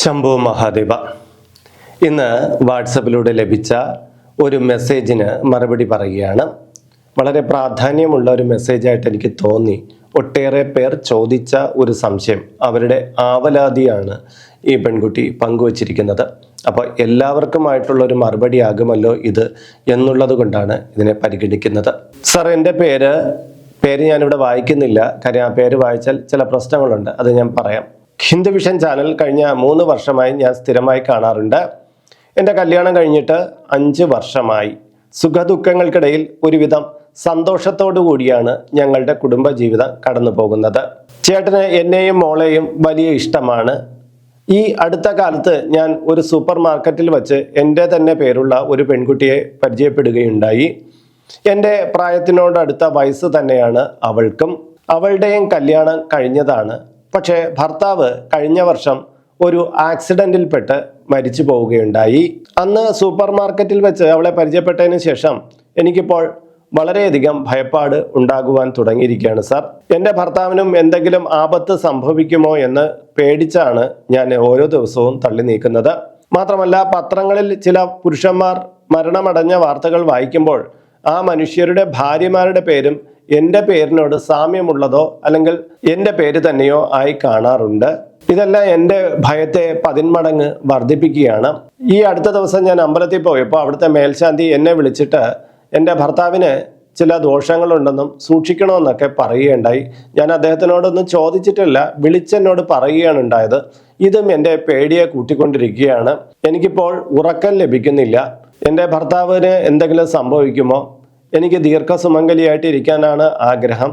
ശംഭു മഹാദേവ. ഇന്ന് വാട്സപ്പിലൂടെ ലഭിച്ച ഒരു മെസ്സേജിന് മറുപടി പറയുകയാണ്. വളരെ പ്രാധാന്യമുള്ള ഒരു മെസ്സേജായിട്ട് എനിക്ക് തോന്നി. ഒട്ടേറെ പേർ ചോദിച്ച ഒരു സംശയം. അവരുടെ ആവലാതിയാണ് ഈ പെൺകുട്ടി പങ്കുവച്ചിരിക്കുന്നത്. അപ്പോൾ എല്ലാവർക്കുമായിട്ടുള്ള ഒരു മറുപടി ആകുമല്ലോ ഇത് എന്നുള്ളത് കൊണ്ടാണ് ഇതിനെ പരിഗണിക്കുന്നത്. സർ എന്റെ പേര് പേര് ഞാനിവിടെ വായിക്കുന്നില്ല. കാര്യം ആ പേര് വായിച്ചാൽ ചില പ്രശ്നങ്ങളുണ്ട്. അത് ഞാൻ പറയാം. ഹിന്ദു വിഷൻ ചാനൽ കഴിഞ്ഞ മൂന്ന് വർഷമായി ഞാൻ സ്ഥിരമായി കാണാറുണ്ട്. എന്റെ കല്യാണം കഴിഞ്ഞിട്ട് അഞ്ച് വർഷമായി. സുഖദുഃഖങ്ങൾക്കിടയിൽ ഒരുവിധം സന്തോഷത്തോടു കൂടിയാണ് ഞങ്ങളുടെ കുടുംബജീവിതം കടന്നു പോകുന്നത് ചേട്ടന് എന്നെയും മോളെയും വലിയ ഇഷ്ടമാണ്. ഈ അടുത്ത കാലത്ത് ഞാൻ ഒരു സൂപ്പർ മാർക്കറ്റിൽ വച്ച് എന്റെ തന്നെ പേരുള്ള ഒരു പെൺകുട്ടിയെ പരിചയപ്പെടുകയുണ്ടായി. എന്റെ പ്രായത്തിനോടടുത്ത വയസ്സ് തന്നെയാണ് അവൾക്കും. അവളുടെയും കല്യാണം കഴിഞ്ഞതാണ് പക്ഷേ ഭർത്താവ് കഴിഞ്ഞ വർഷം ഒരു ആക്സിഡന്റിൽപ്പെട്ട് മരിച്ചു പോവുകയുണ്ടായി. അന്ന് സൂപ്പർ മാർക്കറ്റിൽ വെച്ച് അവളെ പരിചയപ്പെട്ടതിന് ശേഷം എനിക്കിപ്പോൾ വളരെയധികം ഭയപ്പാട് ഉണ്ടാകുവാൻ തുടങ്ങിയിരിക്കുകയാണ് സാർ. എന്റെ ഭർത്താവിനും എന്തെങ്കിലും ആപത്ത് സംഭവിക്കുമോ എന്ന് പേടിച്ചാണ് ഞാൻ ഓരോ ദിവസവും തള്ളി നീക്കുന്നത്. മാത്രമല്ല പത്രങ്ങളിൽ ചില പുരുഷന്മാർ മരണമടഞ്ഞ വാർത്തകൾ വായിക്കുമ്പോൾ ആ മനുഷ്യരുടെ ഭാര്യമാരുടെ പേരും എന്റെ പേരിനോട് സാമ്യമുള്ളതോ അല്ലെങ്കിൽ എന്റെ പേര് തന്നെയോ ആയി കാണാറുണ്ട്. ഇതെല്ലാം എന്റെ ഭയത്തെ പതിന്മടങ്ങ് വർദ്ധിപ്പിക്കുകയാണ്. ഈ അടുത്ത ദിവസം ഞാൻ അമ്പലത്തിൽ പോയപ്പോൾ അവിടുത്തെ മേൽശാന്തി എന്നെ വിളിച്ചിട്ട് എന്റെ ഭർത്താവിന് ചില ദോഷങ്ങളുണ്ടെന്നും സൂക്ഷിക്കണമെന്നൊക്കെ പറയുകയുണ്ടായി. ഞാൻ അദ്ദേഹത്തിനോടൊന്നും ചോദിച്ചിട്ടില്ല വിളിച്ചെന്നോട് പറയുകയാണ് ഉണ്ടായത്. ഇതും എന്റെ പേടിയെ കൂട്ടിക്കൊണ്ടിരിക്കുകയാണ്. എനിക്കിപ്പോൾ ഉറക്കം ലഭിക്കുന്നില്ല. എന്റെ ഭർത്താവിന് എന്തെങ്കിലും സംഭവിക്കുമോ? എനിക്ക് ദീർഘസുമംഗലിയായിട്ട് ഇരിക്കാനാണ് ആഗ്രഹം.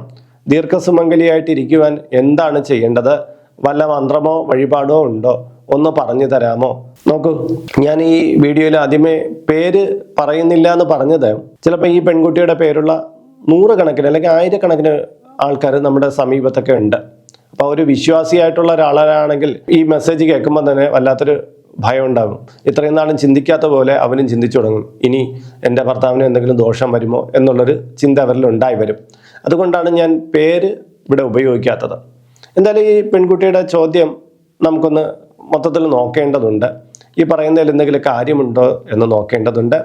ദീർഘസുമംഗലിയായിട്ട് ഇരിക്കുവാൻ എന്താണ് ചെയ്യേണ്ടത്? വല്ല മന്ത്രമോ വഴിപാടോ ഉണ്ടോ? ഒന്ന് പറഞ്ഞു തരാമോ? നോക്കൂ ഞാൻ ഈ വീഡിയോയിൽ ആദ്യമേ പേര് പറയുന്നില്ല എന്ന് പറഞ്ഞത് ചിലപ്പോൾ ഈ പെൺകുട്ടിയുടെ പേരുള്ള നൂറുകണക്കിന് അല്ലെങ്കിൽ ആയിരക്കണക്കിന് ആൾക്കാർ നമ്മുടെ സമീപത്തൊക്കെ ഉണ്ട്. അപ്പോൾ ഒരു വിശ്വാസിയായിട്ടുള്ള ഒരാളാണെങ്കിൽ ഈ മെസ്സേജ് കേൾക്കുമ്പോൾ തന്നെ വല്ലാത്തൊരു ഭയം ഉണ്ടാകും ഇത്രയും നാളും ചിന്തിക്കാത്ത പോലെ അവനും ചിന്തിച്ചു തുടങ്ങും. ഇനി എന്റെ ഭർത്താവിന് എന്തെങ്കിലും ദോഷം വരുമോ എന്നുള്ളൊരു ചിന്ത അവരിൽ ഉണ്ടായി വരും. അതുകൊണ്ടാണ് ഞാൻ പേര് ഇവിടെ ഉപയോഗിക്കാത്തത്. എന്തായാലും ഈ പെൺകുട്ടിയുടെ ചോദ്യം നമുക്കൊന്ന് മൊത്തത്തിൽ നോക്കേണ്ടതുണ്ട്. ഈ പറയുന്നതിൽ എന്തെങ്കിലും കാര്യമുണ്ടോ എന്ന് നോക്കേണ്ടതുണ്ട്.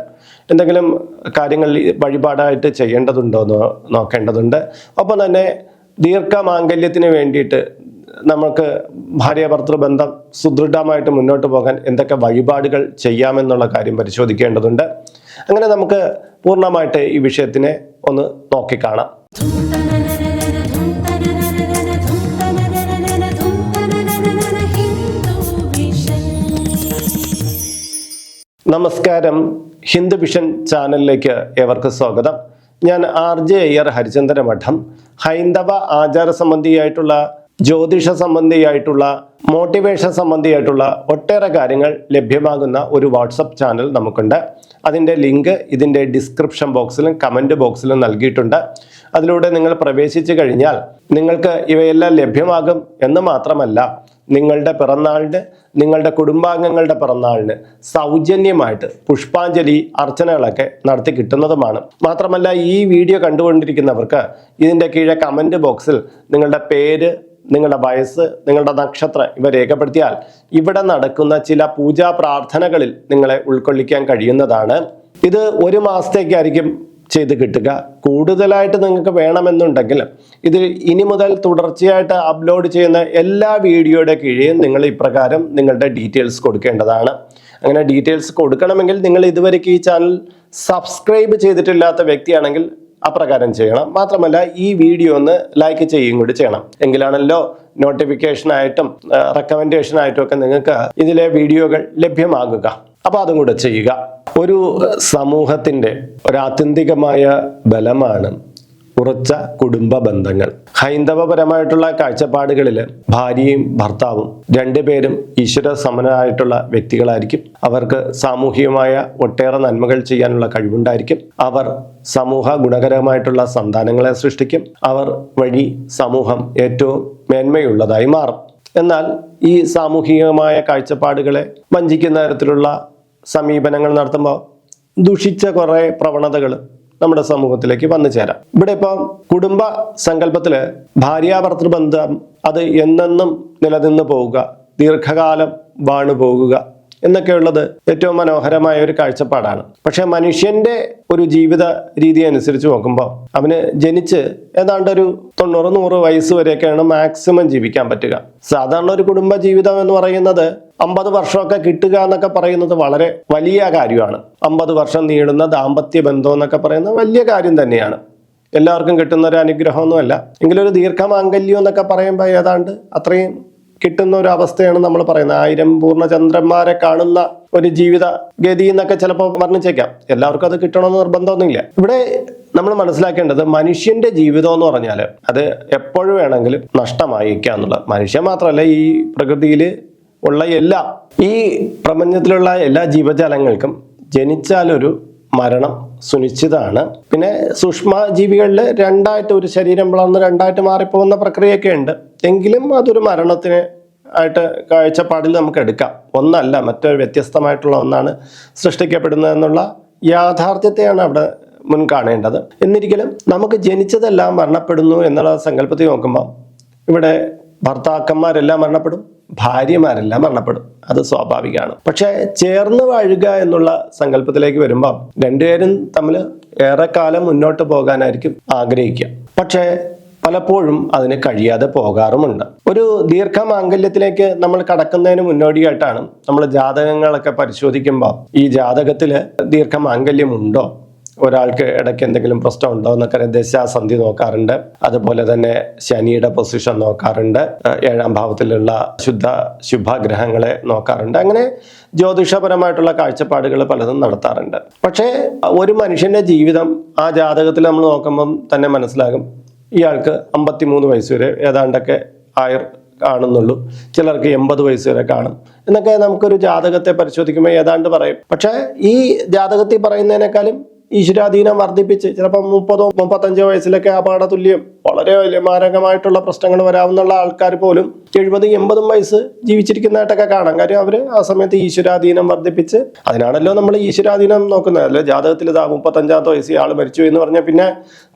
എന്തെങ്കിലും കാര്യങ്ങൾ വഴിപാടായിട്ട് ചെയ്യേണ്ടതുണ്ടോ എന്ന് നോക്കേണ്ടതുണ്ട്. ഒപ്പം തന്നെ ദീർഘമാംഗല്യത്തിന് വേണ്ടിയിട്ട് നമുക്ക് ഭാര്യ ഭർത്തൃ ബന്ധം സുദൃഢമായിട്ട് മുന്നോട്ട് പോകാൻ എന്തൊക്കെ വഴിപാടുകൾ ചെയ്യാമെന്നുള്ള കാര്യം പരിശോധിക്കേണ്ടതുണ്ട്. അങ്ങനെ നമുക്ക് പൂർണമായിട്ട് ഈ വിഷയത്തിനെ ഒന്ന് നോക്കിക്കാണാം. നമസ്കാരം. ഹിന്ദു വിഷൻ ചാനലിലേക്ക് ഏവർക്ക് സ്വാഗതം. ഞാൻ ആർ ജെ അയ്യർ ഹരിചന്ദ്ര മഠം ഹൈന്ദവ ആചാര സംബന്ധിയായിട്ടുള്ള ജ്യോതിഷ സംബന്ധിയായിട്ടുള്ള മോട്ടിവേഷൻ സംബന്ധിയായിട്ടുള്ള ഒട്ടേറെ കാര്യങ്ങൾ ലഭ്യമാകുന്ന ഒരു വാട്സപ്പ് ചാനൽ നമുക്കുണ്ട്. അതിന്റെ ലിങ്ക് ഇതിന്റെ ഡിസ്ക്രിപ്ഷൻ ബോക്സിലും കമന്റ് ബോക്സിലും നൽകിയിട്ടുണ്ട്. അതിലൂടെ നിങ്ങൾ പ്രവേശിച്ചു കഴിഞ്ഞാൽ നിങ്ങൾക്ക് ഇവയെല്ലാം ലഭ്യമാകും എന്ന് മാത്രമല്ല നിങ്ങളുടെ പിറന്നാളിന് നിങ്ങളുടെ കുടുംബാംഗങ്ങളുടെ പിറന്നാളിന് സൗജന്യമായിട്ട് പുഷ്പാഞ്ജലി അർച്ചനകളൊക്കെ നടത്തി കിട്ടുന്നതുമാണ്. മാത്രമല്ല ഈ വീഡിയോ കണ്ടുകൊണ്ടിരിക്കുന്നവർക്ക് ഇതിന്റെ കീഴെ കമന്റ് ബോക്സിൽ നിങ്ങളുടെ പേര് നിങ്ങളുടെ വയസ്സ് നിങ്ങളുടെ നക്ഷത്രം ഇവ രേഖപ്പെടുത്തിയാൽ ഇവിടെ നടക്കുന്ന ചില പൂജാ പ്രാർത്ഥനകളിൽ നിങ്ങളെ ഉൾക്കൊള്ളിക്കാൻ കഴിയുന്നതാണ്. ഇത് ഒരു മാസത്തേക്കായിരിക്കും ചെയ്ത് കിട്ടുക. കൂടുതലായിട്ട് നിങ്ങൾക്ക് വേണമെന്നുണ്ടെങ്കിൽ ഇത് ഇനി മുതൽ തുടർച്ചയായിട്ട് അപ്ലോഡ് ചെയ്യുന്ന എല്ലാ വീഡിയോയുടെ കീഴെയും നിങ്ങൾ ഇപ്രകാരം നിങ്ങളുടെ ഡീറ്റെയിൽസ് കൊടുക്കേണ്ടതാണ്. അങ്ങനെ ഡീറ്റെയിൽസ് കൊടുക്കണമെങ്കിൽ നിങ്ങൾ ഇതുവരെയ്ക്ക് ഈ ചാനൽ സബ്സ്ക്രൈബ് ചെയ്തിട്ടില്ലാത്ത വ്യക്തിയാണെങ്കിൽ അപ്രകാരം ചെയ്യണം. മാത്രമല്ല ഈ വീഡിയോ ഒന്ന് ലൈക്ക് ചെയ്യുകയും കൂടി ചെയ്യണം. എങ്കിലാണല്ലോ റെക്കമെൻഡേഷൻ ആയിട്ടും ഒക്കെ നിങ്ങൾക്ക് ഇതിലെ വീഡിയോകൾ ലഭ്യമാകുക. അപ്പോൾ അതും കൂടെ ചെയ്യുക. ഒരു സമൂഹത്തിന്റെ ഒരു ആത്യന്തികമായ ബലമാണ് ഉറച്ച കുടുംബ ബന്ധങ്ങൾ. ഹൈന്ദവപരമായിട്ടുള്ള കാഴ്ചപ്പാടുകളിൽ ഭാര്യയും ഭർത്താവും രണ്ടുപേരും ഈശ്വര സമനായിട്ടുള്ള വ്യക്തികളായിരിക്കും. അവർക്ക് സാമൂഹികമായ ഒട്ടേറെ നന്മകൾ ചെയ്യാനുള്ള കഴിവുണ്ടായിരിക്കും. അവർ സമൂഹ ഗുണകരമായിട്ടുള്ള സന്താനങ്ങളെ സൃഷ്ടിക്കും. അവർ വഴി സമൂഹം ഏറ്റവും മേന്മയുള്ളതായി മാറും. എന്നാൽ ഈ സാമൂഹികമായ കാഴ്ചപ്പാടുകളെ വഞ്ചിക്കുന്ന തരത്തിലുള്ള സമീപനങ്ങൾ നടത്തുമ്പോൾ ദുഷിച്ച കുറേ പ്രവണതകൾ നമ്മുടെ സമൂഹത്തിലേക്ക് വന്നു ചേരാം. ഇവിടെ ഇപ്പം കുടുംബ സങ്കല്പത്തിൽ ഭാര്യാഭർത്തൃബന്ധം അത് എന്നെന്നും നിലനിന്ന് പോവുക. ദീർഘകാലം വാണു പോകുക. എന്നൊക്കെയുള്ളത് ഏറ്റവും മനോഹരമായ ഒരു കാഴ്ചപ്പാടാണ്. പക്ഷെ മനുഷ്യന്റെ ഒരു ജീവിത രീതി അനുസരിച്ച് നോക്കുമ്പോൾ അവന് ജനിച്ച് ഏതാണ്ട് ഒരു തൊണ്ണൂറ് നൂറ് വയസ്സ് വരെയൊക്കെയാണ് മാക്സിമം ജീവിക്കാൻ പറ്റുക. സാധാരണ ഒരു കുടുംബ ജീവിതം എന്ന് പറയുന്നത് അമ്പത് വർഷമൊക്കെ കിട്ടുക എന്നൊക്കെ പറയുന്നത് വളരെ വലിയ കാര്യമാണ്. അമ്പത് വർഷം നീളുന്ന ദാമ്പത്യ ബന്ധം എന്നൊക്കെ പറയുന്നത് വലിയ കാര്യം തന്നെയാണ്. എല്ലാവർക്കും കിട്ടുന്ന ഒരു അനുഗ്രഹമൊന്നുമല്ല. എങ്കിലൊരു ദീർഘമാംഗല്യം എന്നൊക്കെ പറയുമ്പോൾ ഏതാണ്ട് അത്രയും കിട്ടുന്ന ഒരു അവസ്ഥയാണ് നമ്മൾ പറയുന്നത്. ആയിരം പൂർണചന്ദ്രന്മാരെ കാണുന്ന ഒരു ജീവിത ഗതി എന്നൊക്കെ ചിലപ്പോൾ വർണിച്ചേക്കാം. എല്ലാവർക്കും അത് കിട്ടണമെന്ന് നിർബന്ധമൊന്നുമില്ല. ഇവിടെ നമ്മൾ മനസ്സിലാക്കേണ്ടത് മനുഷ്യന്റെ ജീവിതം എന്ന് പറഞ്ഞാൽ അത് എപ്പോഴും വേണമെങ്കിലും നഷ്ടമായിരിക്കുക എന്നുള്ളത്. മനുഷ്യൻ മാത്രമല്ല ഈ പ്രകൃതിയിൽ ഉള്ള എല്ലാ ഈ പ്രപഞ്ചത്തിലുള്ള എല്ലാ ജീവജാലങ്ങൾക്കും ജനിച്ചാലൊരു മരണം സുനിശ്ചിതമാണ് പിന്നെ സൂക്ഷ്മ ജീവികളിൽ രണ്ടായിട്ട് ഒരു ശരീരം വളർന്ന് രണ്ടായിട്ട് മാറിപ്പോകുന്ന പ്രക്രിയയൊക്കെ ഉണ്ട്. എങ്കിലും അതൊരു മരണത്തിന് ആയിട്ട് കാഴ്ചപ്പാടിൽ നമുക്ക് എടുക്കാം. ഒന്നല്ല മറ്റൊരു വ്യത്യസ്തമായിട്ടുള്ള ഒന്നാണ് സൃഷ്ടിക്കപ്പെടുന്നതെന്നുള്ള യാഥാർത്ഥ്യത്തെയാണ് അവിടെ മുൻ കാണേണ്ടത്. എന്നിരിക്കലും നമുക്ക് ജനിച്ചതെല്ലാം മരണപ്പെടുന്നു എന്നുള്ള സങ്കല്പത്തിൽ നോക്കുമ്പോൾ ഇവിടെ ഭർത്താക്കന്മാരെല്ലാം മരണപ്പെടും ഭാര്യമാരെല്ലാം മരണപ്പെടും. അത് സ്വാഭാവികമാണ്. പക്ഷേ ചേർന്ന് വാഴുക എന്നുള്ള സങ്കല്പത്തിലേക്ക് വരുമ്പോൾ രണ്ടുപേരും തമ്മിൽ ഏറെക്കാലം മുന്നോട്ട് പോകാനായിരിക്കും ആഗ്രഹിക്കുക. പക്ഷേ പലപ്പോഴും അതിന് കഴിയാതെ പോകാറുമുണ്ട്. ഒരു ദീർഘമാംഗല്യത്തിലേക്ക് നമ്മൾ കടക്കുന്നതിന് മുന്നോടിയായിട്ടാണ് നമ്മൾ ജാതകങ്ങളൊക്കെ പരിശോധിക്കുമ്പോൾ ഈ ജാതകത്തിൽ ദീർഘമാംഗല്യമുണ്ടോ? ഒരാൾക്ക് ഇടയ്ക്ക് എന്തെങ്കിലും പ്രശ്നം ഉണ്ടോ എന്നൊക്കെ ദശാസന്ധി നോക്കാറുണ്ട്. അതുപോലെ തന്നെ ശനിയുടെ പൊസിഷൻ നോക്കാറുണ്ട്. ഏഴാം ഭാവത്തിലുള്ള ശുദ്ധ ശുഭഗ്രഹങ്ങളെ നോക്കാറുണ്ട്. അങ്ങനെ ജ്യോതിഷപരമായിട്ടുള്ള കാഴ്ചപ്പാടുകൾ പലതും നടത്താറുണ്ട്. പക്ഷേ ഒരു മനുഷ്യന്റെ ജീവിതം ആ ജാതകത്തിൽ നമ്മൾ നോക്കുമ്പം തന്നെ മനസ്സിലാകും. ഇയാൾക്ക് അമ്പത്തിമൂന്ന് വയസ്സ് വരെ ഏതാണ്ടൊക്കെ ആയുർ കാണുന്നുള്ളൂ. ചിലർക്ക് എൺപത് വയസ്സ് വരെ കാണും. എന്നൊക്കെ നമുക്കൊരു ജാതകത്തെ പരിശോധിക്കുമ്പോൾ ഏതാണ്ട് പറയും. പക്ഷേ ഈ ജാതകത്തിൽ പറയുന്നതിനേക്കാളും ഈശ്വരാധീനം വർദ്ധിപ്പിച്ച് ചിലപ്പോൾ മുപ്പതോ മുപ്പത്തഞ്ചോ വയസ്സിലൊക്കെ അപകട തുല്യം വളരെ വലിയ മാരകമായിട്ടുള്ള പ്രശ്നങ്ങൾ വരാവുന്ന ആൾക്കാർ പോലും എഴുപതും എൺപതും വയസ്സ് ജീവിച്ചിരിക്കുന്നതായിട്ടൊക്കെ കാണാം. കാര്യം അവർ ആ സമയത്ത് ഈശ്വരാധീനം വർദ്ധിപ്പിച്ച് അതിനാണല്ലോ നമ്മൾ ഈശ്വരാധീനം നോക്കുന്നത്. അല്ലെ ജാതകത്തിൽ ഇതാ മുപ്പത്തഞ്ചാമത്തെ വയസ്സ് ഇയാൾ മരിച്ചു എന്ന് പറഞ്ഞാൽ പിന്നെ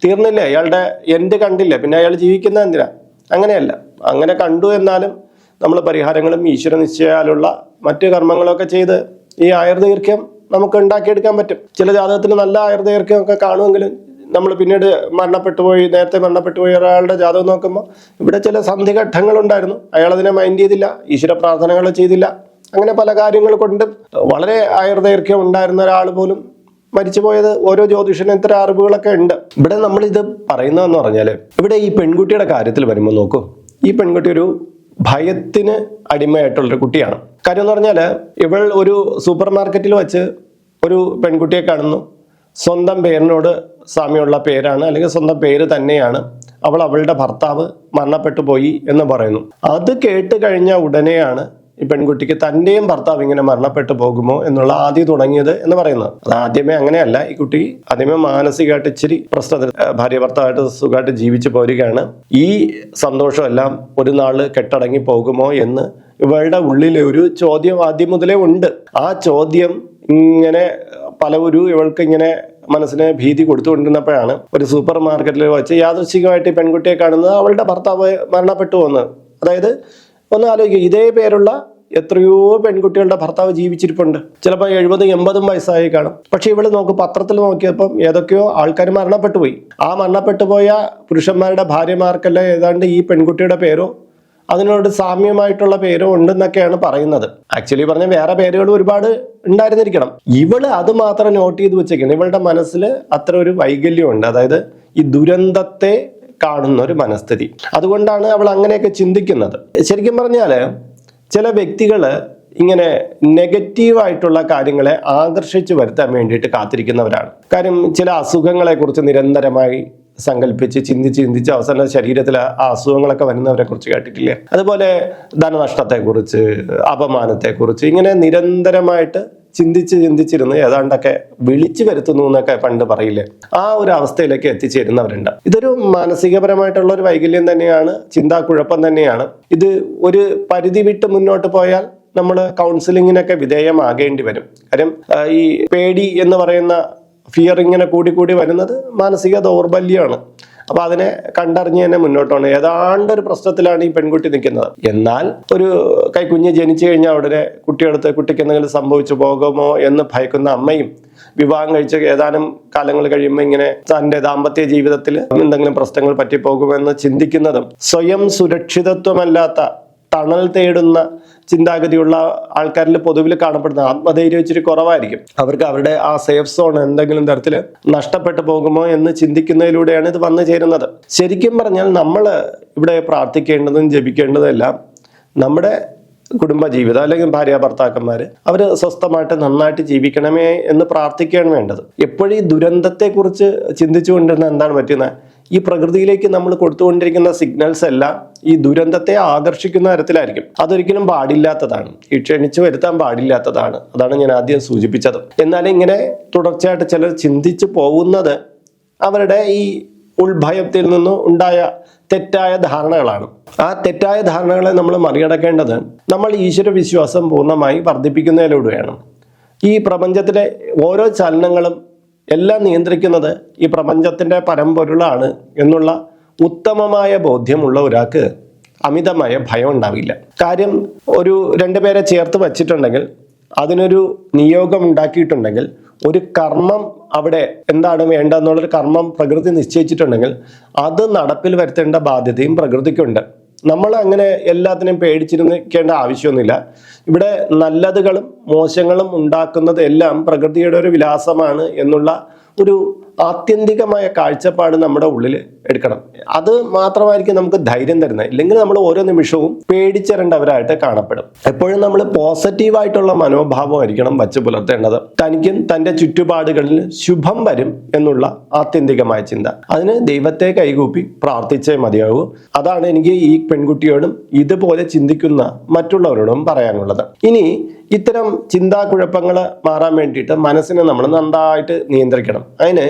തീർന്നില്ലേ. അയാളുടെ എൻഡ് കണ്ടില്ല. പിന്നെ അയാൾ ജീവിക്കുന്ന എന്തിനാ? അങ്ങനെയല്ല. അങ്ങനെ കണ്ടു എന്നാലും നമ്മൾ പരിഹാരങ്ങളും ഈശ്വര നിശ്ചയാലുള്ള മറ്റു കർമ്മങ്ങളൊക്കെ ചെയ്ത് ഈ ആയുർദൈർഘ്യം നമുക്ക് ഉണ്ടാക്കിയെടുക്കാൻ പറ്റും. ചില ജാതകത്തിൽ നല്ല ആയുർദൈർഘ്യം ഒക്കെ കാണുമെങ്കിലും നമ്മൾ പിന്നീട് മരണപ്പെട്ടു പോയി നേരത്തെ മരണപ്പെട്ടു പോയി ഒരാളുടെ ജാതകം നോക്കുമ്പോൾ ഇവിടെ ചില സന്ധിഘട്ടങ്ങളുണ്ടായിരുന്നു അയാൾ അതിനെ മൈൻഡ് ചെയ്തില്ല ഈശ്വര പ്രാർത്ഥനകൾ ചെയ്തില്ല. അങ്ങനെ പല കാര്യങ്ങൾ കൊണ്ട് വളരെ ആയുർദൈർഘ്യം ഉണ്ടായിരുന്ന ഒരാൾ പോലും മരിച്ചു പോയത് ഓരോ ജ്യോതിഷനും ഇത്ര അറിവുകളൊക്കെ ഉണ്ട്. ഇവിടെ നമ്മൾ ഇത് പറയുന്നതെന്ന് പറഞ്ഞാൽ ഇവിടെ ഈ പെൺകുട്ടിയുടെ കാര്യത്തിൽ വരുമ്പോൾ നോക്കൂ. ഈ പെൺകുട്ടി ഒരു ഭയത്തിന് അടിമയായിട്ടുള്ളൊരു കുട്ടിയാണ്. കാര്യം എന്ന് പറഞ്ഞാൽ ഇവൾ ഒരു സൂപ്പർ മാർക്കറ്റിൽ വെച്ച് ഒരു പെൺകുട്ടിയെ കാണുന്നു. സ്വന്തം പേരിനോട് സാമ്യമുള്ള പേരാണ് അല്ലെങ്കിൽ സ്വന്തം പേര് തന്നെയാണ്. അവൾ അവളുടെ ഭർത്താവ് മരണപ്പെട്ടു പോയി എന്ന് പറയുന്നു. അത് കേട്ട് കഴിഞ്ഞ ഉടനെയാണ് ഈ പെൺകുട്ടിക്ക് തന്റെയും ഭർത്താവ് ഇങ്ങനെ മരണപ്പെട്ടു പോകുമോ എന്നുള്ള ആദ്യം തുടങ്ങിയത് എന്ന് പറയുന്നത്. അത് ആദ്യമേ അങ്ങനെയല്ല. ഈ കുട്ടി ആദ്യമേ മാനസികമായിട്ട് ഇച്ചിരി പ്രശ്നത്തിൽ ഭാര്യ ഭർത്താവായിട്ട് സുഖമായിട്ട് ജീവിച്ചു പോരുകയാണ്. ഈ സന്തോഷമെല്ലാം ഒരു നാൾ കെട്ടടങ്ങി പോകുമോ എന്ന് ഇവളുടെ ഉള്ളിൽ ഒരു ചോദ്യം ആദ്യം മുതലേ ഉണ്ട്. ആ ചോദ്യം ഇങ്ങനെ പലവരു ഇവൾക്ക് ഇങ്ങനെ മനസ്സിന് ഭീതി കൊടുത്തുകൊണ്ടിരുന്നപ്പോഴാണ് ഒരു സൂപ്പർ മാർക്കറ്റിൽ വെച്ച് യാദൃശികമായിട്ട് പെൺകുട്ടിയെ കാണുന്നത് അവളുടെ ഭർത്താവ് മരണപ്പെട്ടു പോകുന്നത് അതായത് ഒന്ന് ആലോചിക്കുക ഇതേ പേരുള്ള എത്രയോ പെൺകുട്ടികളുടെ ഭർത്താവ് ജീവിച്ചിരിപ്പുണ്ട്. ചിലപ്പോൾ എഴുപതും എൺപതും വയസ്സായി കാണും. പക്ഷെ ഇവൾ നോക്ക് പത്രത്തിൽ നോക്കിയപ്പം ഏതൊക്കെയോ ആൾക്കാർ മരണപ്പെട്ടു പോയി. ആ മരണപ്പെട്ടു പോയ പുരുഷന്മാരുടെ ഭാര്യമാർക്കെല്ലാം ഏതാണ്ട് ഈ പെൺകുട്ടിയുടെ പേരോ അതിനോട് സാമ്യമായിട്ടുള്ള പേരോ ഉണ്ടെന്നൊക്കെയാണ് പറയുന്നത്. ആക്ച്വലി പറഞ്ഞ വേറെ പേരുകൾ ഒരുപാട് ഉണ്ടായിരുന്നിരിക്കണം. ഇവൾ അത് മാത്രം നോട്ട് ചെയ്ത് വെച്ചേക്കുന്നത് ഇവളുടെ മനസ്സിൽ അത്ര ഒരു വൈകല്യം ഉണ്ട് അതായത് ഈ ദുരന്തത്തെ കാണുന്ന ഒരു മനസ്ഥിതി. അതുകൊണ്ടാണ് അവൾ അങ്ങനെയൊക്കെ ചിന്തിക്കുന്നത്. ശരിക്കും പറഞ്ഞാൽ ചില വ്യക്തികൾ ഇങ്ങനെ നെഗറ്റീവായിട്ടുള്ള കാര്യങ്ങളെ ആകർഷിച്ചു വരുത്താൻ വേണ്ടിയിട്ട് കാത്തിരിക്കുന്നവരാണ്. കാര്യം ചില അസുഖങ്ങളെ കുറിച്ച് നിരന്തരമായി സങ്കല്പിച്ച് ചിന്തിച്ച് ചിന്തിച്ച് അവസാനം ശരീരത്തിൽ അസുഖങ്ങളൊക്കെ വരുന്നവരെ കുറിച്ച് കേട്ടിട്ടില്ലേ? അതുപോലെ ധനനഷ്ടത്തെക്കുറിച്ച് അപമാനത്തെക്കുറിച്ച് ഇങ്ങനെ നിരന്തരമായിട്ട് ചിന്തിച്ച് ചിന്തിച്ചിരുന്ന് ഏതാണ്ടൊക്കെ വിളിച്ചു വരുത്തുന്നു എന്നൊക്കെ പണ്ട് പറയില്ലേ? ആ ഒരു അവസ്ഥയിലേക്ക് എത്തിച്ചേരുന്നവരുണ്ട്. ഇതൊരു മാനസികപരമായിട്ടുള്ള ഒരു വൈകല്യം തന്നെയാണ് ചിന്താക്കുഴപ്പം തന്നെയാണ്. ഇത് ഒരു പരിധി വിട്ട് മുന്നോട്ട് പോയാൽ നമ്മൾ കൗൺസിലിങ്ങിനൊക്കെ വിധേയമാകേണ്ടി വരും. കാര്യം ഈ പേടി എന്ന് പറയുന്ന ഫിയർ ഇങ്ങനെ കൂടി കൂടി വരുന്നത് മാനസിക ദൗർബല്യമാണ്. അപ്പൊ അതിനെ കണ്ടറിഞ്ഞ് തന്നെ മുന്നോട്ട് പോകണം ഏതാണ്ട് ഒരു പ്രശ്നത്തിലാണ് ഈ പെൺകുട്ടി നിൽക്കുന്നത്. എന്നാൽ ഒരു കൈക്കുഞ്ഞ് ജനിച്ചു കഴിഞ്ഞാൽ ഉടനെ കുട്ടിയെടുത്ത് കുട്ടിക്ക് എന്തെങ്കിലും സംഭവിച്ചു പോകുമോ എന്ന് ഭയക്കുന്ന അമ്മയും വിവാഹം കഴിച്ച് ഏതാനും കാലങ്ങൾ കഴിയുമ്പോൾ ഇങ്ങനെ തന്റെ ദാമ്പത്യ ജീവിതത്തിൽ എന്തെങ്കിലും പ്രശ്നങ്ങൾ പറ്റിപ്പോകുമെന്ന് ചിന്തിക്കുന്നതും സ്വയം സുരക്ഷിതത്വമല്ലാത്ത തണൽ തേടുന്ന ചിന്താഗതിയുള്ള ആൾക്കാരിൽ പൊതുവിൽ കാണപ്പെടുന്ന ആത്മധൈര്യം ഇച്ചിരി കുറവായിരിക്കും. അവർക്ക് അവരുടെ ആ സേഫ് സോൺ എന്തെങ്കിലും തരത്തിൽ നഷ്ടപ്പെട്ടു പോകുമോ എന്ന് ചിന്തിക്കുന്നതിലൂടെയാണ് ഇത് വന്നു ചേരുന്നത്. ശരിക്കും പറഞ്ഞാൽ നമ്മൾ ഇവിടെ പ്രാർത്ഥിക്കേണ്ടതും ജപിക്കേണ്ടതെല്ലാം നമ്മുടെ കുടുംബജീവിതം അല്ലെങ്കിൽ ഭാര്യ ഭർത്താക്കന്മാർ അവർ സ്വസ്ഥമായിട്ട് നന്നായിട്ട് ജീവിക്കണമേ എന്ന് പ്രാർത്ഥിക്കുകയാണ് വേണ്ടത്. എപ്പോഴും ഈ ദുരന്തത്തെക്കുറിച്ച് ചിന്തിച്ചുകൊണ്ടിരുന്ന എന്താണ് പറ്റുന്നത്? ഈ പ്രകൃതിയിലേക്ക് നമ്മൾ കൊടുത്തുകൊണ്ടിരിക്കുന്ന സിഗ്നൽസ് എല്ലാം ഈ ദുരന്തത്തെ ആകർഷിക്കുന്ന തരത്തിലായിരിക്കും. അതൊരിക്കലും പാടില്ലാത്തതാണ്. ഈ ക്ഷണിച്ചു വരുത്താൻ പാടില്ലാത്തതാണ്. അതാണ് ഞാൻ ആദ്യം സൂചിപ്പിച്ചത്. എന്നാൽ ഇങ്ങനെ തുടർച്ചയായിട്ട് ചിലർ ചിന്തിച്ചു പോകുന്നത് അവരുടെ ഈ ഉൾഭയത്തിൽ നിന്ന് ഉണ്ടായ തെറ്റായ ധാരണകളാണ്. ആ തെറ്റായ ധാരണകളെ നമ്മൾ മറികടക്കേണ്ടത് നമ്മൾ ഈശ്വര വിശ്വാസം പൂർണമായി വർദ്ധിപ്പിക്കുന്നതിലൂടെയാണ്. ഈ പ്രപഞ്ചത്തിലെ ഓരോ ചലനങ്ങളും എല്ലാം നിയന്ത്രിക്കുന്നത് ഈ പ്രപഞ്ചത്തിന്റെ പരമ്പൊരുളാണ് എന്നുള്ള ഉത്തമമായ ബോധ്യമുള്ള ഒരാൾക്ക് അമിതമായ ഭയം ഉണ്ടാവില്ല. കാര്യം ഒരു രണ്ടുപേരെ ചേർത്ത് വച്ചിട്ടുണ്ടെങ്കിൽ അതിനൊരു നിയോഗം ഉണ്ടാക്കിയിട്ടുണ്ടെങ്കിൽ ഒരു കർമ്മം അവിടെ എന്താണ് വേണ്ടതെന്നുള്ളൊരു കർമ്മം പ്രകൃതി നിശ്ചയിച്ചിട്ടുണ്ടെങ്കിൽ അത് നടപ്പിൽ വരുത്തേണ്ട ബാധ്യതയും പ്രകൃതിക്കുണ്ട്. നമ്മൾ അങ്ങനെ എല്ലാത്തിനെയും പേടിച്ചിരുന്നിക്കേണ്ട ആവശ്യമൊന്നുമില്ല. ഇവിടെ നല്ലതുകളും മോശങ്ങളും ഉണ്ടാക്കുന്നത് എല്ലാം പ്രകൃതിയുടെ ഒരു വിലാസമാണ് എന്നുള്ള ഒരു ആത്യന്തികമായ കാഴ്ചപ്പാട് നമ്മുടെ ഉള്ളിൽ എടുക്കണം. അത് മാത്രമായിരിക്കും നമുക്ക് ധൈര്യം തരുന്നത്. ഇല്ലെങ്കിൽ നമ്മൾ ഓരോ നിമിഷവും പേടിച്ചിരേണ്ടവരായിട്ട് കാണപ്പെടും. എപ്പോഴും നമ്മൾ പോസിറ്റീവായിട്ടുള്ള മനോഭാവമായിരിക്കണം വച്ച് പുലർത്തേണ്ടത്. തനിക്കും തന്റെ ചുറ്റുപാടുകളിൽ ശുഭം വരും എന്നുള്ള ആത്യന്തികമായ ചിന്ത. അതിന് ദൈവത്തെ കൈകൂപ്പി പ്രാർത്ഥിച്ചേ മതിയാകൂ. അതാണ് എനിക്ക് ഈ പെൺകുട്ടിയോടും ഇതുപോലെ ചിന്തിക്കുന്ന മറ്റുള്ളവരോടും പറയാനുള്ളത്. ഇനി ഇത്തരം ചിന്താക്കുഴപ്പങ്ങൾ മാറാൻ വേണ്ടിയിട്ട് മനസ്സിനെ നമ്മൾ നന്നായിട്ട് നിയന്ത്രിക്കണം. അതിന്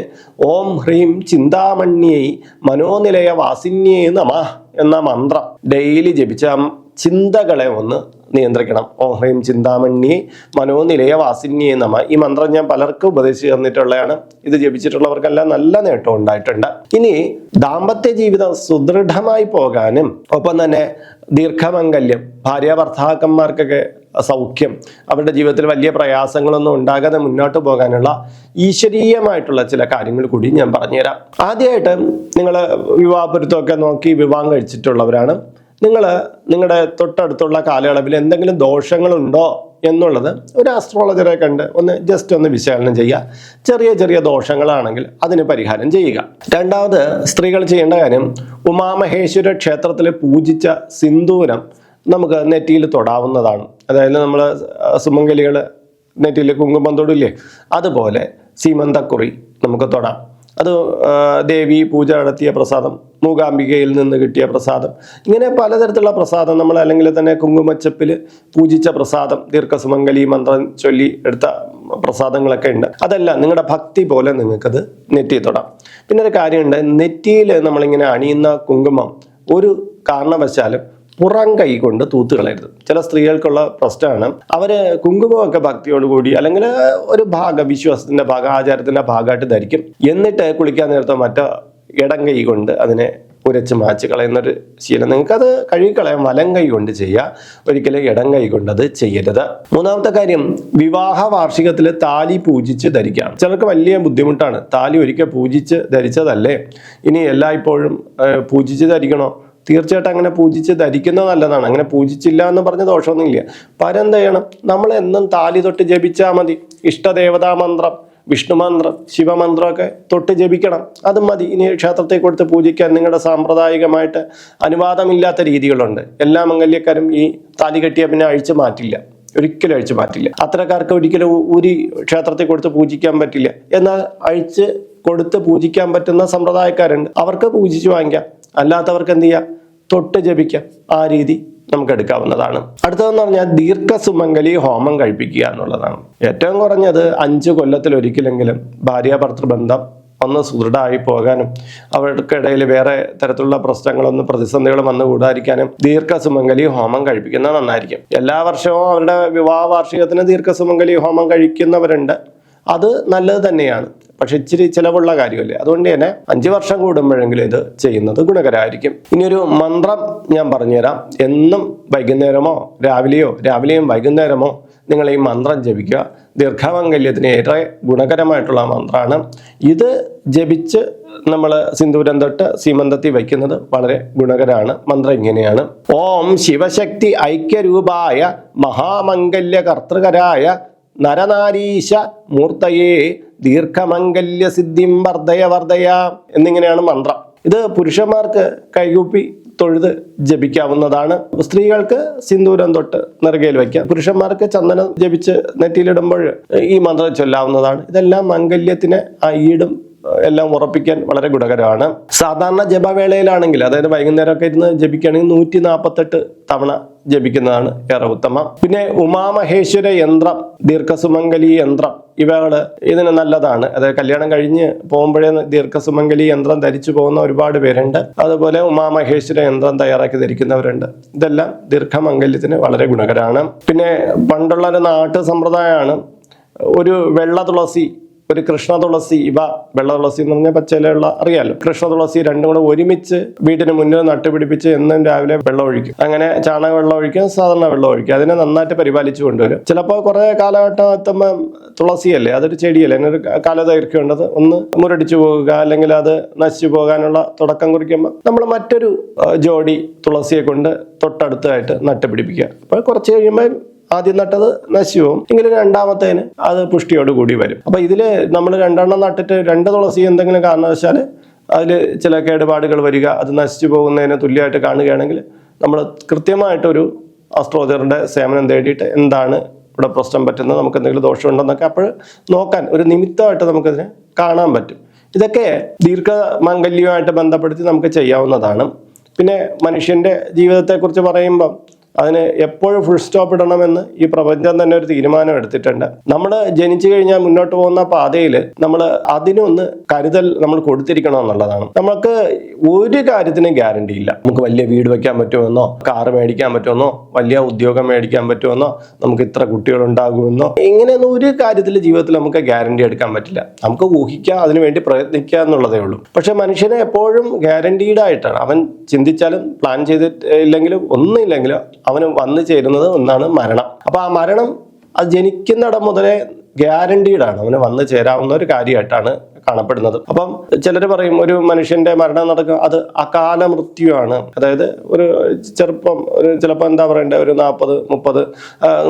ഓം ഹ്രീം ചിന്താമണ്യൈ മനോനിലയ വാസിന്യേ നമ എന്ന മന്ത്രം ഡെയിലി ജപിച്ച ചിന്തകളെ ഒന്ന് നിയന്ത്രിക്കണം. ഓം ഹ്രീം ചിന്താമണ്യേ മനോനിലയ വാസിന്യേ നമ ഈ മന്ത്രം ഞാൻ പലർക്കും ഉപദേശിച്ചു തന്നിട്ടുള്ളതാണ്. ഇത് ജപിച്ചിട്ടുള്ളവർക്കെല്ലാം നല്ല നേട്ടം ഉണ്ടായിട്ടുണ്ട്. ഇനി ദാമ്പത്യ ജീവിതം സുദൃഢമായി പോകാനും ഒപ്പം തന്നെ ദീർഘമംഗല്യം ഭാര്യ ഭർത്താക്കന്മാർക്കൊക്കെ സൗഖ്യം. അവരുടെ ജീവിതത്തിൽ വലിയ പ്രയാസങ്ങളൊന്നും ഉണ്ടാകാതെ മുന്നോട്ട് പോകാനുള്ള ഈശ്വരീയമായിട്ടുള്ള ചില കാര്യങ്ങൾ കൂടി ഞാൻ പറഞ്ഞുതരാം. ആദ്യമായിട്ട് നിങ്ങൾ വിവാഹപുരത്വമൊക്കെ നോക്കി വിവാഹം കഴിച്ചിട്ടുള്ളവരാണ്. നിങ്ങൾ നിങ്ങളുടെ തൊട്ടടുത്തുള്ള കാലയളവിൽ എന്തെങ്കിലും ദോഷങ്ങളുണ്ടോ എന്നുള്ളത് ഒരു ആസ്ട്രോളജറെ കണ്ട് ഒന്ന് ജസ്റ്റ് ഒന്ന് വിശകലനം ചെയ്യുക. ചെറിയ ചെറിയ ദോഷങ്ങളാണെങ്കിൽ അതിന് പരിഹാരം ചെയ്യുക. രണ്ടാമത് സ്ത്രീകൾ ചെയ്യേണ്ട കാര്യം ഉമാമഹേശ്വര ക്ഷേത്രത്തിൽ പൂജിച്ച സിന്ദൂരം നമുക്ക് നെറ്റിയിൽ തൊടാവുന്നതാണ്. അതായത് നമ്മൾ സുമംഗലികൾ നെറ്റിയിൽ കുങ്കുമം തൊടില്ലേ അതുപോലെ സീമന്തക്കുറി നമുക്ക് തൊടാം. അത് ദേവി പൂജ നടത്തിയ പ്രസാദം മൂകാംബികയിൽ നിന്ന് കിട്ടിയ പ്രസാദം ഇങ്ങനെ പലതരത്തിലുള്ള പ്രസാദം നമ്മൾ അല്ലെങ്കിൽ തന്നെ കുങ്കുമച്ചപ്പിൽ പൂജിച്ച പ്രസാദം ദീർഘസുമംഗലി മന്ത്രം ചൊല്ലി എടുത്ത പ്രസാദങ്ങളൊക്കെ ഉണ്ട്. അതെല്ലാം നിങ്ങളുടെ ഭക്തി പോലെ നിങ്ങൾക്കത് നെറ്റി തൊടാം. പിന്നെ ഒരു കാര്യമുണ്ട് നെറ്റിയിൽ നമ്മളിങ്ങനെ അണിയുന്ന കുങ്കുമം ഒരു കാരണവശാലും പുറം കൈ കൊണ്ട് തൂത്ത് കളയരുത് ചില സ്ത്രീകൾക്കുള്ള പ്രശ്നമാണ്. അവർ കുങ്കുമൊക്കെ ഭക്തിയോടുകൂടി അല്ലെങ്കിൽ ഒരു ഭാഗം വിശ്വാസത്തിന്റെ ഭാഗം ആചാരത്തിന്റെ ഭാഗമായിട്ട് ധരിക്കും. എന്നിട്ട് കുളിക്കാൻ നേരത്തെ മറ്റോ ഇടം കൈ കൊണ്ട് അതിനെ ഉരച്ച് മാച്ച് കളയുന്നൊരു ശീലം. നിങ്ങൾക്കത് കഴുകിക്കളയാം. വലം കൈ കൊണ്ട് ചെയ്യുക. ഒരിക്കലും ഇടം കൈ കൊണ്ട് അത് ചെയ്യരുത്. മൂന്നാമത്തെ കാര്യം വിവാഹ വാർഷികത്തിൽ താലി പൂജിച്ച് ധരിക്കാം ചിലർക്ക് വലിയ ബുദ്ധിമുട്ടാണ്. താലി ഒരിക്കൽ പൂജിച്ച് ധരിച്ചതല്ലേ? ഇനി എല്ലായ്പ്പോഴും പൂജിച്ച് ധരിക്കണോ? തീർച്ചയായിട്ടും അങ്ങനെ പൂജിച്ച് ധരിക്കുന്നത് നല്ലതാണ്. അങ്ങനെ പൂജിച്ചില്ല എന്ന് പറഞ്ഞ ദോഷമൊന്നുമില്ല. പരം എന്ത് ചെയ്യണം? നമ്മൾ എന്നും താലി തൊട്ട് ജപിച്ചാൽ മതി. ഇഷ്ടദേവതാ മന്ത്രം വിഷ്ണു മന്ത്രം ശിവമന്ത്രമൊക്കെ തൊട്ട് ജപിക്കണം. അത് മതി. ഇനി ക്ഷേത്രത്തെ കൊടുത്ത് പൂജിക്കാൻ നിങ്ങളുടെ സാമ്പ്രദായികമായിട്ട് അനുവാദമില്ലാത്ത രീതികളുണ്ട്. എല്ലാ മംഗല്യക്കാരും ഈ താലി കെട്ടിയ പിന്നെ അഴിച്ചു മാറ്റില്ല. ഒരിക്കലും അഴിച്ചു മാറ്റില്ല. അത്തരക്കാർക്ക് ഒരിക്കലും ഒരു ക്ഷേത്രത്തെ കൊടുത്ത് പൂജിക്കാൻ പറ്റില്ല. എന്നാൽ അഴിച്ച് കൊടുത്ത് പൂജിക്കാൻ പറ്റുന്ന സമ്പ്രദായക്കാരുണ്ട്. അവർക്ക് പൂജിച്ച് വാങ്ങിക്കാം. അല്ലാത്തവർക്ക് എന്ത് ചെയ്യാം? തൊട്ട് ജപിക്കാം. ആ രീതി നമുക്ക് എടുക്കാവുന്നതാണ്. അടുത്തതെന്ന് പറഞ്ഞാൽ ദീർഘസുമംഗലി ഹോമം കഴിപ്പിക്കുക എന്നുള്ളതാണ്. ഏറ്റവും കുറഞ്ഞത് അഞ്ച് കൊല്ലത്തിൽ ഒരിക്കലെങ്കിലും ഭാര്യ ഭർത്തൃബന്ധം ഒന്ന് സുദൃഢമായി പോകാനും അവർക്കിടയിൽ വേറെ തരത്തിലുള്ള പ്രശ്നങ്ങളൊന്നും പ്രതിസന്ധികളും വന്നു കൂടാതിരിക്കാനും ദീർഘസുമംഗലി ഹോമം കഴിപ്പിക്കുന്നത് നന്നായിരിക്കും. എല്ലാ വർഷവും അവരുടെ വിവാഹ വാർഷികത്തിന് ദീർഘസുമംഗലി ഹോമം കഴിക്കുന്നവരുണ്ട്. അത് നല്ലത് തന്നെയാണ്. പക്ഷെ ഇച്ചിരി ചിലവുള്ള കാര്യമല്ലേ? അതുകൊണ്ട് തന്നെ അഞ്ച് വർഷം കൂടുമ്പോഴെങ്കിലും ഇത് ചെയ്യുന്നത് ഗുണകരമായിരിക്കും ഇനിയൊരു മന്ത്രം ഞാൻ പറഞ്ഞുതരാം. എന്നും വൈകുന്നേരമോ രാവിലെയോ രാവിലെയും വൈകുന്നേരമോ നിങ്ങൾ ഈ മന്ത്രം ജപിക്കുക. ദീർഘമംഗല്യത്തിന് ഏറെ ഗുണകരമായിട്ടുള്ള മന്ത്രമാണ് ഇത് ജപിച്ച് നമ്മൾ സിന്ദൂരം തൊട്ട് സീമന്തത്തിൽ വയ്ക്കുന്നത് വളരെ ഗുണകരമാണ് മന്ത്രം ഇങ്ങനെയാണ്. ഓം ശിവശക്തി ഐക്യരൂപായ മഹാമംഗല്യ കർത്തൃകരായ നരനാരീശ മൂർത്തയേ ദീർഘമംഗല്യ സിദ്ധിം വർദ്ധയ വർദ്ധയ എന്നിങ്ങനെയാണ് മന്ത്രം. ഇത് പുരുഷന്മാർക്ക് കൈകൂപ്പി തൊഴുത് ജപിക്കാവുന്നതാണ്. സ്ത്രീകൾക്ക് സിന്ദൂരം തൊട്ട് നെറുകയിൽ വയ്ക്കാം. പുരുഷന്മാർക്ക് ചന്ദനം ജപിച്ച് നെറ്റിയിലിടുമ്പോൾ ഈ മന്ത്രം ചൊല്ലാവുന്നതാണ്. ഇതെല്ലാം മംഗല്യത്തിന് ഈടും എല്ലാം ഉറപ്പിക്കാൻ വളരെ ഗുണകരമാണ്. സാധാരണ ജപവേളയിലാണെങ്കിൽ അതായത് വൈകുന്നേരമൊക്കെ ഇരുന്ന് ജപിക്കുകയാണെങ്കിൽ നൂറ്റി നാൽപ്പത്തെട്ട് തവണ ജപിക്കുന്നതാണ് ഏറെ ഉത്തമം. പിന്നെ ഉമാമഹേശ്വര യന്ത്രം ദീർഘസുമംഗലി യന്ത്രം ഇവകൾ ഇതിന് നല്ലതാണ്. അതായത് കല്യാണം കഴിഞ്ഞ് പോകുമ്പോഴേ ദീർഘസുമംഗലി യന്ത്രം ധരിച്ചു പോകുന്ന ഒരുപാട് പേരുണ്ട്. അതുപോലെ ഉമാമഹേശ്വര യന്ത്രം തയ്യാറാക്കി ധരിക്കുന്നവരുണ്ട്. ഇതെല്ലാം ദീർഘമംഗല്യത്തിന് വളരെ ഗുണകരമാണ്. പിന്നെ പണ്ടുള്ള ഒരു നാട്ടു സമ്പ്രദായമാണ് ഒരു വെള്ള തുളസി ഒരു കൃഷ്ണ തുളസി ഇവ വെള്ള തുളസി എന്ന് പറഞ്ഞാൽ പച്ചയിലുള്ള അറിയാലോ? കൃഷ്ണ തുളസി രണ്ടും കൂടെ ഒരുമിച്ച് വീട്ടിന് മുന്നിൽ നട്ടുപിടിപ്പിച്ച് എന്നും രാവിലെ വെള്ളം ഒഴിക്കും. അങ്ങനെ ചാണക വെള്ളം ഒഴിക്കും സാധാരണ വെള്ളം ഒഴിക്കും. അതിനെ നന്നായിട്ട് പരിപാലിച്ചു കൊണ്ടുവരും. ചിലപ്പോൾ കുറേ കാലഘട്ടം എത്തുമ്പോൾ തുളസിയല്ലേ അതൊരു ചെടിയല്ലേ? അതിനൊരു കാലദൈർഘ്യമുണ്ടത് ഒന്ന് മുരടിച്ചു പോകുക അല്ലെങ്കിൽ അത് നശിച്ചു പോകാനുള്ള തുടക്കം കുറിക്കുമ്പോൾ നമ്മൾ മറ്റൊരു ജോഡി തുളസിയെ കൊണ്ട് തൊട്ടടുത്തായിട്ട് നട്ടുപിടിപ്പിക്കുക. അപ്പോൾ കുറച്ച് കഴിയുമ്പോൾ ആദ്യം നട്ടത് നശിച്ചു പോകും എങ്കിലും രണ്ടാമത്തേന് അത് പുഷ്ടിയോട് കൂടി വരും. അപ്പൊ ഇതിൽ നമ്മൾ രണ്ടെണ്ണം നട്ടിട്ട് രണ്ട് തുളസി എന്തെങ്കിലും കാരണവശാൽ അതിൽ ചില കേടുപാടുകൾ വരിക അത് നശിച്ചു പോകുന്നതിന് തുല്യമായിട്ട് കാണുകയാണെങ്കിൽ നമ്മൾ കൃത്യമായിട്ടൊരു അസ്ട്രോളജറുടെ സേവനം തേടിയിട്ട് എന്താണ് ഇവിടെ പ്രശ്നം പറ്റുന്നത് നമുക്ക് എന്തെങ്കിലും ദോഷമുണ്ടെന്നൊക്കെ അപ്പോൾ നോക്കാൻ ഒരു നിമിത്തമായിട്ട് നമുക്കതിനെ കാണാൻ പറ്റും. ഇതൊക്കെ ദീർഘമംഗല്യമായിട്ട് ബന്ധപ്പെടുത്തി നമുക്ക് ചെയ്യാവുന്നതാണ്. പിന്നെ മനുഷ്യന്റെ ജീവിതത്തെക്കുറിച്ച് പറയുമ്പം അതിന് എപ്പോഴും ഫുൾ സ്റ്റോപ്പ് ഇടണമെന്ന് ഈ പ്രപഞ്ചം തന്നെ ഒരു തീരുമാനം എടുത്തിട്ടുണ്ട്. നമ്മൾ ജനിച്ചു കഴിഞ്ഞാൽ മുന്നോട്ട് പോകുന്ന പാതയിൽ നമ്മൾ അതിനൊന്ന് കരുതൽ നമ്മൾ കൊടുത്തിരിക്കണം എന്നുള്ളതാണ്. നമുക്ക് ഒരു കാര്യത്തിനും ഗ്യാരണ്ടി ഇല്ല. നമുക്ക് വലിയ വീട് വെക്കാൻ പറ്റുമെന്നോ കാറ് മേടിക്കാൻ പറ്റുമെന്നോ വലിയ ഉദ്യോഗം മേടിക്കാൻ പറ്റുമെന്നോ നമുക്ക് ഇത്ര കുട്ടികൾ ഉണ്ടാകുമെന്നോ ഇങ്ങനെയൊന്നും ഒരു കാര്യത്തിൽ ജീവിതത്തിൽ നമുക്ക് ഗ്യാരണ്ടി എടുക്കാൻ പറ്റില്ല. നമുക്ക് ഊഹിക്കാം അതിനുവേണ്ടി പ്രയത്നിക്കുക എന്നുള്ളതേ ഉള്ളൂ. പക്ഷെ മനുഷ്യനെ എപ്പോഴും ഗ്യാരണ്ടീഡ് ആയിട്ടാണ്. അവൻ ചിന്തിച്ചാലും പ്ലാൻ ചെയ്തിട്ടില്ലെങ്കിലും ഒന്നുമില്ലെങ്കിലും അവന് വന്നു ചേരുന്നത് ഒന്നാണ് മരണം. അപ്പൊ ആ മരണം അത് ജനിക്കുന്നിടം മുതലേ ഗ്യാരണ്ടീഡാണ് അവന് വന്നു ചേരാവുന്ന ഒരു കാര്യമായിട്ടാണ് കാണപ്പെടുന്നത്. അപ്പം ചിലർ പറയും ഒരു മനുഷ്യന്റെ മരണം നടക്കുക അത് അകാല മൃത്യുവാണ് അതായത് ഒരു ചെറുപ്പം ഒരു ചിലപ്പോൾ എന്താ പറയണ്ടേ ഒരു നാൽപ്പത് മുപ്പത്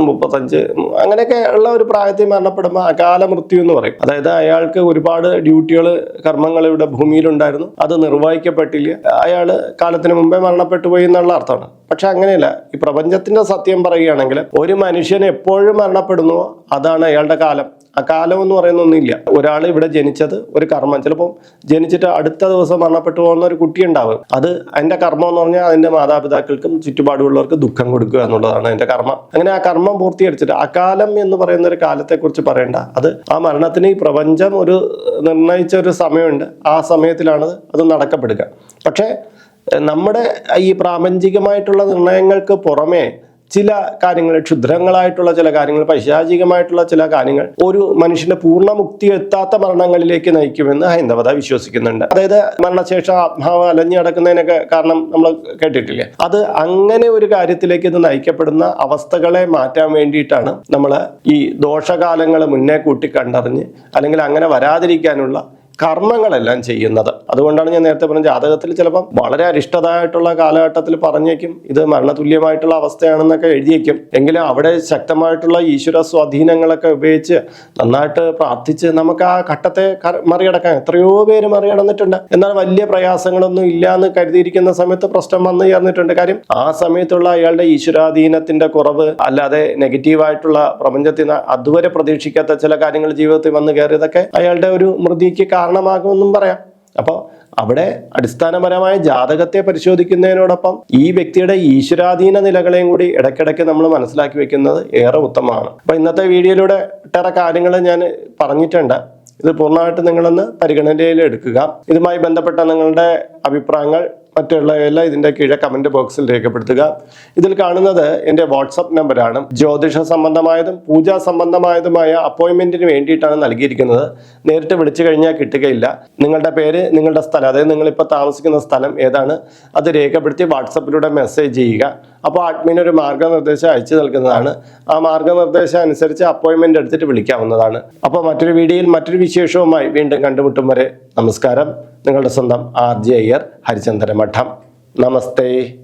മുപ്പത്തഞ്ച് അങ്ങനെയൊക്കെ ഉള്ള ഒരു പ്രായത്തിൽ മരണപ്പെടുമ്പോൾ അകാല മൃത്യു എന്ന് പറയും. അതായത് അയാൾക്ക് ഒരുപാട് ഡ്യൂട്ടികൾ കർമ്മങ്ങൾ ഇവിടെ ഭൂമിയിലുണ്ടായിരുന്നു. അത് നിർവഹിക്കപ്പെട്ടില്ല. അയാൾ കാലത്തിന് മുമ്പേ മരണപ്പെട്ടു പോയി എന്നുള്ള അർത്ഥമാണ്. പക്ഷെ അങ്ങനെയല്ല. ഈ പ്രപഞ്ചത്തിന്റെ സത്യം പറയുകയാണെങ്കിൽ ഒരു മനുഷ്യൻ എപ്പോഴും മരണപ്പെടുന്നുവോ അതാണ് അയാളുടെ കാലം. ആ കാലം എന്ന് പറയുന്ന ഒന്നുമില്ല ഒരാൾ ഇവിടെ ജനിച്ചത് ഒരു കർമ്മം. ചിലപ്പോൾ ജനിച്ചിട്ട് അടുത്ത ദിവസം മരണപ്പെട്ടു പോകുന്ന ഒരു കുട്ടി ഉണ്ടാവും. അത് അതിന്റെ കർമ്മം എന്ന് പറഞ്ഞാൽ അതിന്റെ മാതാപിതാക്കൾക്കും ചുറ്റുപാടുള്ളവർക്ക് ദുഃഖം കൊടുക്കുക എന്നുള്ളതാണ് അതിന്റെ കർമ്മം. അങ്ങനെ ആ കർമ്മം പൂർത്തീകരിച്ചിട്ട് അകാലം എന്ന് പറയുന്ന ഒരു കാലത്തെക്കുറിച്ച് പറയണ്ട. അത് ആ മരണത്തിന് ഈ പ്രപഞ്ചം ഒരു നിർണയിച്ച ഒരു സമയമുണ്ട്. ആ സമയത്തിലാണ് അത് നടക്കപ്പെടുക. പക്ഷേ നമ്മുടെ ഈ പ്രാപഞ്ചികമായിട്ടുള്ള നിർണയങ്ങൾക്ക് പുറമെ ചില കാര്യങ്ങൾ ക്ഷുദ്രങ്ങളായിട്ടുള്ള ചില കാര്യങ്ങൾ പൈശാചികമായിട്ടുള്ള ചില കാര്യങ്ങൾ ഒരു മനുഷ്യന്റെ പൂർണ മുക്തി എത്താത്ത മരണങ്ങളിലേക്ക് നയിക്കുമെന്ന് ഹൈന്ദവത വിശ്വസിക്കുന്നുണ്ട്. അതായത് മരണശേഷം ആത്മാവ് അലഞ്ഞു നടക്കുന്നതിനൊക്കെ കാരണം നമ്മൾ കേട്ടിട്ടില്ലേ? അത് അങ്ങനെ ഒരു കാര്യത്തിലേക്ക് ഇത് നയിക്കപ്പെടുന്ന അവസ്ഥകളെ മാറ്റാൻ വേണ്ടിയിട്ടാണ് നമ്മൾ ഈ ദോഷകാലങ്ങൾ മുന്നേ കൂട്ടി കണ്ടറിഞ്ഞ് അല്ലെങ്കിൽ അങ്ങനെ വരാതിരിക്കാനുള്ള കർമ്മങ്ങളെല്ലാം ചെയ്യുന്നത്. അതുകൊണ്ടാണ് ഞാൻ നേരത്തെ പറഞ്ഞ ജാതകത്തിൽ ചിലപ്പം വളരെ അരിഷ്ടതായിട്ടുള്ള കാലഘട്ടത്തിൽ പറഞ്ഞേക്കും ഇത് മരണതുല്യമായിട്ടുള്ള അവസ്ഥയാണെന്നൊക്കെ എഴുതിയേക്കും. എങ്കിലും അവിടെ ശക്തമായിട്ടുള്ള ഈശ്വര സ്വാധീനങ്ങളൊക്കെ ഉപയോഗിച്ച് നന്നായിട്ട് പ്രാർത്ഥിച്ച് നമുക്ക് ആ ഘട്ടത്തെ മറികടക്കാൻ എത്രയോ പേര് മറികടന്നിട്ടുണ്ട്. എന്നാൽ വലിയ പ്രയാസങ്ങളൊന്നും ഇല്ല എന്ന് കരുതിയിരിക്കുന്ന സമയത്ത് പ്രശ്നം വന്നു ചേർന്നിട്ടുണ്ട്. കാര്യം ആ സമയത്തുള്ള അയാളുടെ ഈശ്വരാധീനത്തിന്റെ കുറവ് അല്ലാതെ നെഗറ്റീവായിട്ടുള്ള പ്രപഞ്ചത്തിൽ അതുവരെ പ്രതീക്ഷിക്കാത്ത ചില കാര്യങ്ങൾ ജീവിതത്തിൽ വന്നു കയറിയതൊക്കെ അയാളുടെ ഒരു മൃതിക്ക് കാരണമാകുമെന്നും പറയാം. അപ്പോൾ അവിടെ അടിസ്ഥാനപരമായ ജാതകത്തെ പരിശോധിക്കുന്നതിനോടൊപ്പം ഈ വ്യക്തിയുടെ ഈശ്വരാധീന നിലകളെയും കൂടി ഇടയ്ക്കിടയ്ക്ക് നമ്മൾ മനസ്സിലാക്കി വെക്കുന്നത് ഏറെ ഉത്തമമാണ്. അപ്പോൾ ഇന്നത്തെ വീഡിയോയിലൂടെ ഒട്ടേറെ കാര്യങ്ങൾ ഞാൻ പറഞ്ഞിട്ടുണ്ട്. ഇത് പൂർണമായിട്ട് നിങ്ങളൊന്ന് പരിഗണനയിൽ എടുക്കുക ഇതുമായി ബന്ധപ്പെട്ട നിങ്ങളുടെ അഭിപ്രായങ്ങൾ മറ്റുള്ളവയെല്ലാം ഇതിന്റെ കീഴെ കമന്റ് ബോക്സിൽ രേഖപ്പെടുത്തുക. ഇതിൽ കാണുന്നത് എന്റെ വാട്സപ്പ് നമ്പറാണ് ജ്യോതിഷ സംബന്ധമായതും പൂജാ സംബന്ധമായതുമായ അപ്പോയിൻമെന്റിന് വേണ്ടിയിട്ടാണ് നൽകിയിരിക്കുന്നത്. നേരിട്ട് വിളിച്ചു കഴിഞ്ഞാൽ കിട്ടുകയില്ല. നിങ്ങളുടെ പേര് നിങ്ങളുടെ സ്ഥലം അതായത് നിങ്ങളിപ്പോൾ താമസിക്കുന്ന സ്ഥലം ഏതാണ് അത് രേഖപ്പെടുത്തി വാട്സപ്പിലൂടെ മെസ്സേജ് ചെയ്യുക. അപ്പോൾ അഡ്മിൻ ഒരു മാർഗനിർദ്ദേശം അയച്ചു നൽകുന്നതാണ്. ആ മാർഗനിർദ്ദേശം അനുസരിച്ച് അപ്പോയിൻമെന്റ് എടുത്തിട്ട് വിളിക്കാവുന്നതാണ്. അപ്പോൾ മറ്റൊരു വീഡിയോയിൽ മറ്റൊരു വിശേഷവുമായി വീണ്ടും കണ്ടുമുട്ടും വരെ നമസ്കാരം. നിങ്ങളുടെ സ്വന്തം ആർ ജെ അയ്യർ ഹരിചന്ദ്ര മഠം നമസ്തേ.